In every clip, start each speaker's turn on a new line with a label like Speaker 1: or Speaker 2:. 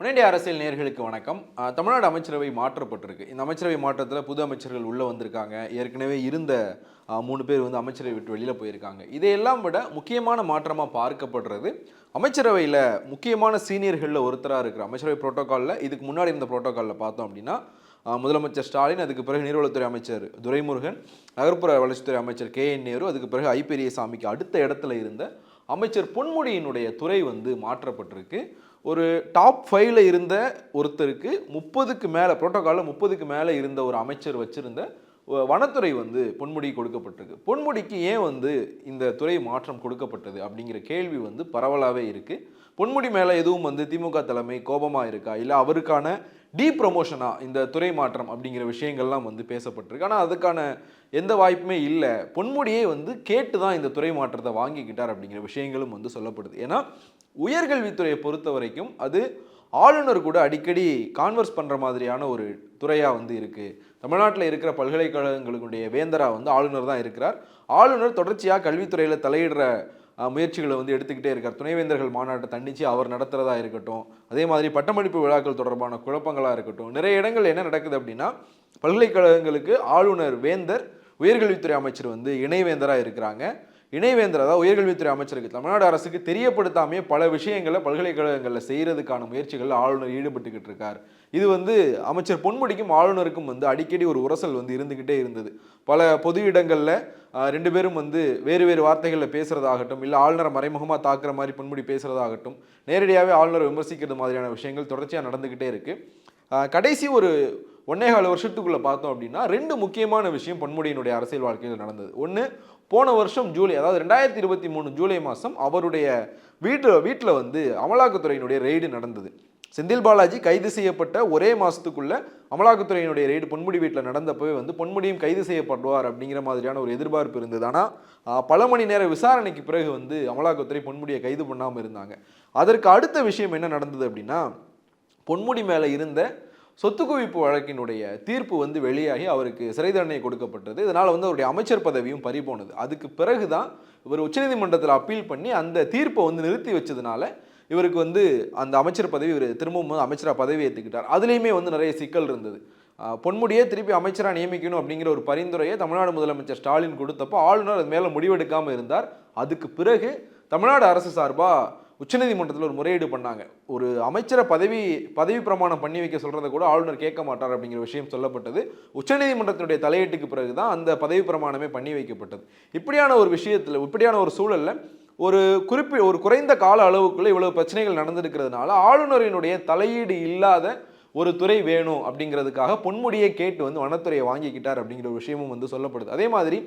Speaker 1: முன்னேண்டிய அரசியல் நேர்களுக்கு வணக்கம். தமிழ்நாடு அமைச்சரவை மாற்றப்பட்டிருக்கு. இந்த அமைச்சரவை மாற்றத்தில் புது அமைச்சர்கள் உள்ளே வந்திருக்காங்க. ஏற்கனவே இருந்த மூணு பேர் வந்து அமைச்சரவை விட்டு வெளியில் போயிருக்காங்க. இதையெல்லாம் விட முக்கியமான மாற்றமாக பார்க்கப்படுறது அமைச்சரவையில் முக்கியமான சீனியர்களில் ஒருத்தராக இருக்கிற அமைச்சரவை ப்ரோட்டோக்காலில் இதுக்கு முன்னாடி இருந்த ப்ரோட்டோக்காலில் பார்த்தோம் அப்படின்னா முதலமைச்சர் ஸ்டாலின் அதுக்கு பிறகு நீர்வளத்துறை அமைச்சர் துரைமுருகன் நகர்ப்புற வளர்ச்சித்துறை அமைச்சர் கே என் நேரு அதுக்கு பிறகு ஐ பெரியசாமிக்கு அடுத்த இடத்துல இருந்த அமைச்சர் பொன்முடியினுடைய துறை வந்து மாற்றப்பட்டிருக்கு. ஒரு டாப் ஃபைவ்ல இருந்த ஒருத்தருக்கு முப்பதுக்கு மேலே புரோட்டோகாலில் முப்பதுக்கு மேலே இருந்த ஒரு அமைச்சர் வச்சுருந்த வனத்துறை வந்து பொன்முடி கொடுக்கப்பட்டிருக்கு. பொன்முடிக்கு ஏன் வந்து இந்த துறை மாற்றம் கொடுக்கப்பட்டது அப்படிங்கிற கேள்வி வந்து பரவலாகவே இருக்குது பொன்முடி மேலே எதுவும் வந்து திமுக தலைமை கோபமாக இருக்கா? இல்லை அவருக்கான டீ ப்ரொமோஷனாக இந்த துறை மாற்றம் அப்படிங்கிற விஷயங்கள்லாம் வந்து பேசப்பட்டிருக்கு. ஆனால் அதுக்கான எந்த வாய்ப்புமே இல்லை. பொன்முடியே வந்து கேட்டு தான் இந்த துறை மாற்றத்தை வாங்கிக்கிட்டார் அப்படிங்கிற விஷயங்களும் வந்து சொல்லப்படுது. ஏன்னா உயர்கல்வித்துறையை பொறுத்த வரைக்கும் அது ஆளுநர் கூட அடிக்கடி கான்வர்ஸ் பண்ணுற மாதிரியான ஒரு துறையாக வந்து இருக்குது தமிழ்நாட்டில் இருக்கிற பல்கலைக்கழகங்களுடைய வேந்தரா வந்து ஆளுநர் தான் இருக்கிறார். ஆளுநர் தொடர்ச்சியாக கல்வித்துறையில் தலையிடுற முயற்சிகளை வந்து எடுத்துக்கிட்டே இருக்கார். துணைவேந்தர்கள் மாநாட்டை தண்டித்து அவர் நடத்துகிறதா இருக்கட்டும் அதே மாதிரி பட்டமளிப்பு விழாக்கள் தொடர்பான குழப்பங்களாக இருக்கட்டும் நிறைய இடங்கள் என்ன நடக்குது அப்படின்னா பல்கலைக்கழகங்களுக்கு ஆளுநர் வேந்தர் உயர்கல்வித்துறை அமைச்சர் வந்து இணைவேந்தராக இருக்கிறாங்க. இணைவேந்தர் அதாவது உயர்கல்வித்துறை அமைச்சருக்கு. தமிழ்நாடு அரசுக்கு தெரியப்படுத்தாமே பல விஷயங்களை பல்கலைக்கழகங்களில் செய்கிறதுக்கான முயற்சிகளில் ஆளுநர் ஈடுபட்டுக்கிட்டு இருக்கார். இது வந்து அமைச்சர் பொன்முடிக்கும் ஆளுநருக்கும் வந்து அடிக்கடி ஒரு உரசல் வந்து இருந்துக்கிட்டே இருந்தது. பல பொது இடங்களில் ரெண்டு பேரும் வந்து வேறு வேறு வார்த்தைகளில் பேசுகிறதாகட்டும் இல்லை ஆளுநரை மறைமுகமாக தாக்குற மாதிரி பொன்முடி பேசுகிறதாகட்டும் நேரடியாகவே ஆளுநரை விமர்சிக்கிறது மாதிரியான விஷயங்கள் தொடர்ச்சியாக நடந்துக்கிட்டே இருக்குது கடைசி ஒரு ஒன்னேகால் வருஷத்துக்குள்ளே பார்த்தோம் அப்படின்னா ரெண்டு முக்கியமான விஷயம் பொன்முடியினுடைய அரசியல் வாழ்க்கையில் நடந்தது. ஒன்று போன வருஷம் ஜூலை அதாவது ரெண்டாயிரத்தி இருபத்தி மூணு ஜூலை மாதம் அவருடைய வீட்டு வீட்டில் வந்து அமலாக்கத்துறையினுடைய ரெய்டு நடந்தது. செந்தில் பாலாஜி கைது செய்யப்பட்ட ஒரே மாதத்துக்குள்ள அமலாக்கத்துறையினுடைய ரெய்டு பொன்முடி வீட்டில் நடந்தப்பவே வந்து பொன்முடியும் கைது செய்யப்படுவார் அப்படிங்கிற மாதிரியான ஒரு எதிர்பார்ப்பு இருந்தது. ஆனால் பல மணி நேர விசாரணைக்கு பிறகு வந்து அமலாக்கத்துறை பொன்முடியை கைது பண்ணாமல் இருந்தாங்க. அதற்கு அடுத்த விஷயம் என்ன நடந்தது அப்படின்னா பொன்முடி மேலே இருந்த சொத்து குவிப்பு வழக்கினுடைய தீர்ப்பு வந்து வெளியாகி அவருக்கு சிறை தண்டனை கொடுக்கப்பட்டது. இதனால் வந்து அவருடைய அமைச்சர் பதவியும் பறிபோனது அதுக்கு பிறகு தான் இவர் உச்சநீதிமன்றத்தில் அப்பீல் பண்ணி அந்த தீர்ப்பை வந்து நிறுத்தி வச்சதுனால இவருக்கு வந்து அந்த அமைச்சர் பதவி இவர் திரும்பவும் வந்து அமைச்சராக பதவி ஏற்றுக்கிட்டார் அதுலேயுமே வந்து நிறைய சிக்கல் இருந்தது. பொன்முடியே பொன்முடியை திருப்பி அமைச்சராக நியமிக்கணும் அப்படிங்கிற ஒரு பரிந்துரையை தமிழ்நாடு முதலமைச்சர் ஸ்டாலின் கொடுத்தப்போ ஆளுநர் அது மேலே முடிவெடுக்காமல் இருந்தார். அதுக்கு பிறகு தமிழ்நாடு அரசு சார்பாக உச்சநீதிமன்றத்தில் ஒரு முறையீடு பண்ணாங்க. ஒரு அமைச்சரை பதவி பதவி பிரமாணம் பண்ணி வைக்க சொல்கிறத கூட ஆளுநர் கேட்க மாட்டார் அப்படிங்கிற விஷயம் சொல்லப்பட்டது. உச்சநீதிமன்றத்தினுடைய தலையீட்டுக்கு பிறகு தான் அந்த பதவி பிரமாணமே பண்ணி வைக்கப்பட்டது. இப்படியான ஒரு விஷயத்தில் இப்படியான ஒரு சூழலில் ஒரு குறிப்பி ஒரு குறைந்த கால அளவுக்குள்ளே இவ்வளவு பிரச்சனைகள் நடந்திருக்கிறதுனால ஆளுநரினுடைய தலையீடு இல்லாத ஒரு துறை வேணும் அப்படிங்கிறதுக்காக பொன்முடியை கேட்டு வந்து வனத்துறையை வாங்கிக்கிட்டார் அப்படிங்கிற ஒரு விஷயமும் வந்து சொல்லப்படுது. அதே மாதிரி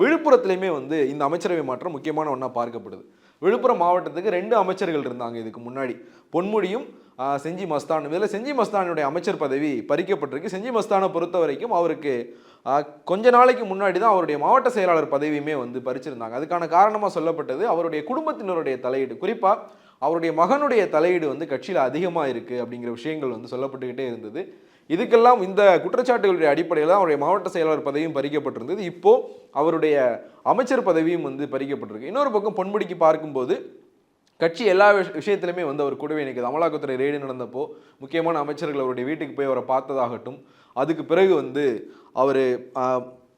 Speaker 1: விழுப்புரத்துலையுமே வந்து இந்த அமைச்சரவை மாற்றம் முக்கியமான ஒன்றா பார்க்கப்படுது. விழுப்புரம் மாவட்டத்துக்கு ரெண்டு அமைச்சர்கள் இருந்தாங்க இதுக்கு முன்னாடி. பொன்முடியும் செஞ்சி மஸ்தான் இதில் செஞ்சி மஸ்தானுடைய அமைச்சர் பதவி பறிக்கப்பட்டிருக்கு. செஞ்சி மஸ்தானை பொறுத்த வரைக்கும் அவருக்கு கொஞ்ச நாளைக்கு முன்னாடி தான் அவருடைய மாவட்ட செயலாளர் பதவியுமே வந்து பறிச்சிருந்தாங்க. அதுக்கான காரணமாக சொல்லப்பட்டது அவருடைய குடும்பத்தினருடைய தலையீடு. குறிப்பாக அவருடைய மகனுடைய தலையீடு வந்து கட்சியில் அதிகமாக இருக்குது அப்படிங்கிற விஷயங்கள் வந்து சொல்லப்பட்டுக்கிட்டே இருந்தது. இதுக்கெல்லாம் இந்த குற்றச்சாட்டுகளுடைய அடிப்படையில் தான் அவருடைய மாவட்ட செயலாளர் பதவியும் பறிக்கப்பட்டிருந்தது. இப்போ அவருடைய அமைச்சர் பதவியும் வந்து பறிக்கப்பட்டிருக்கு. இன்னொரு பக்கம் பொன்முடிக்கு பார்க்கும்போது கட்சி எல்லா விஷயத்திலுமே வந்து அவர் கூடவே நிற்குது அமலாக்கத்துறை ரெய்டு நடந்தப்போ முக்கியமான அமைச்சர்கள் அவருடைய வீட்டுக்கு போய் அவரை பார்த்ததாகட்டும் அதுக்கு பிறகு வந்து அவர்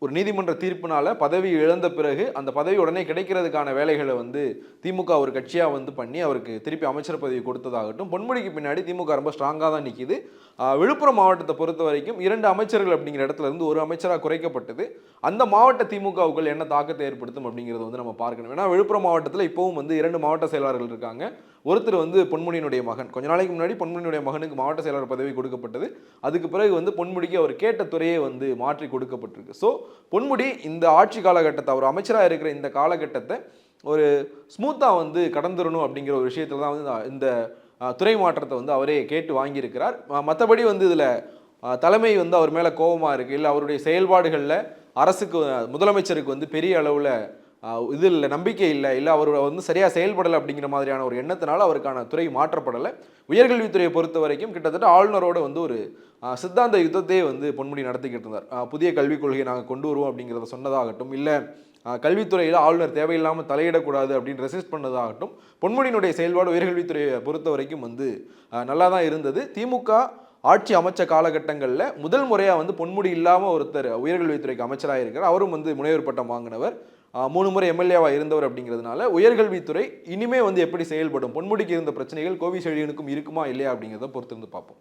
Speaker 1: ஒரு நீதிமன்ற தீர்ப்பினால பதவி இழந்த பிறகு அந்த பதவி உடனே கிடைக்கிறதுக்கான வேலைகளை வந்து திமுக ஒரு கட்சியாக வந்து பண்ணி அவருக்கு திருப்பி அமைச்சர் பதவி கொடுத்ததாகட்டும் பொன்முடிக்கு பின்னாடி திமுக ரொம்ப ஸ்ட்ராங்காக தான் நிற்கிது விழுப்புரம் மாவட்டத்தை பொறுத்த வரைக்கும் இரண்டு அமைச்சர்கள் அப்படிங்கிற இடத்துல இருந்து ஒரு அமைச்சராக குறைக்கப்பட்டது. அந்த மாவட்ட திமுகவுக்குள் என்ன தாக்கத்தை ஏற்படுத்தும் அப்படிங்கிறது வந்து நம்ம பார்க்கணும். ஏன்னா விழுப்புரம் மாவட்டத்தில் இப்போவும் வந்து இரண்டு மாவட்ட செயலாளர்கள் இருக்காங்க. ஒருத்தர் வந்து பொன்முடியினுடைய மகன். கொஞ்ச நாளைக்கு முன்னாடி பொன்முடியினுடைய மகனுக்கு மாவட்ட செயலாளர் பதவி கொடுக்கப்பட்டது. அதுக்கு பிறகு வந்து பொன்முடிக்கு அவர் கேட்ட துறையே வந்து மாற்றி கொடுக்கப்பட்டிருக்கு. ஸோ பொன்முடி இந்த ஆட்சி காலகட்டத்தை அவர் அமைச்சராக இருக்கிற இந்த காலகட்டத்தை ஒரு ஸ்மூத்தாக வந்து கடந்துடணும் அப்படிங்கிற ஒரு விஷயத்தில் தான் வந்து இந்த- இந்த துறை மாற்றத்தை வந்து அவரே கேட்டு வாங்கியிருக்கிறார். மற்றபடி வந்து இதில் தலைமை வந்து அவர் மேலே கோபமாக இருக்குது இல்லை அவருடைய செயல்பாடுகளில் அரசுக்கு முதலமைச்சருக்கு வந்து பெரிய அளவில் இது இல்லை நம்பிக்கை இல்லை. இல்லை அவர் வந்து சரியாக செயல்படலை அப்படிங்கிற மாதிரியான ஒரு எண்ணத்தினால அவருக்கான துறை மாற்றப்படலை. உயர்கல்வித்துறையை பொறுத்த வரைக்கும் கிட்டத்தட்ட ஆளுநரோட வந்து ஒரு சித்தாந்த யுத்தத்தையே வந்து பொன்முடி நடத்திக்கிட்டு இருந்தார். புதிய கல்விக் கொள்கையை நாங்கள் கொண்டு வருவோம் அப்படிங்கிறத சொன்னதாகட்டும் இல்லை கல்வித்துறையில் ஆளுநர் தேவையில்லாமல் தலையிடக்கூடாது அப்படின்னு ரெசிஸ்ட் பண்ணதாகட்டும் பொன்முடியினுடைய செயல்பாடு உயர்கல்வித்துறையை பொறுத்த வரைக்கும் வந்து நல்லா தான் இருந்தது. திமுக ஆட்சி அமைச்ச காலகட்டங்களில் முதல் முறையாக வந்து பொன்முடி இல்லாமல் ஒருத்தர் உயர்கல்வித்துறைக்கு அமைச்சராக இருக்கிறார் அவரும் வந்து முனைவர் பட்டம் வாங்கினவர். மூணு முறை எம்எல்ஏவாக இருந்தவர் அப்படிங்கிறதுனால உயர்கல்வித்துறை இனிமே வந்து எப்படி செயல்படும்? பொன்முடிக்கு இருந்த பிரச்சனைகள் கோவிசெழியனுக்கும் இருக்குமா இல்லையா அப்படிங்கிறத பொறுத்திருந்து பார்ப்போம்.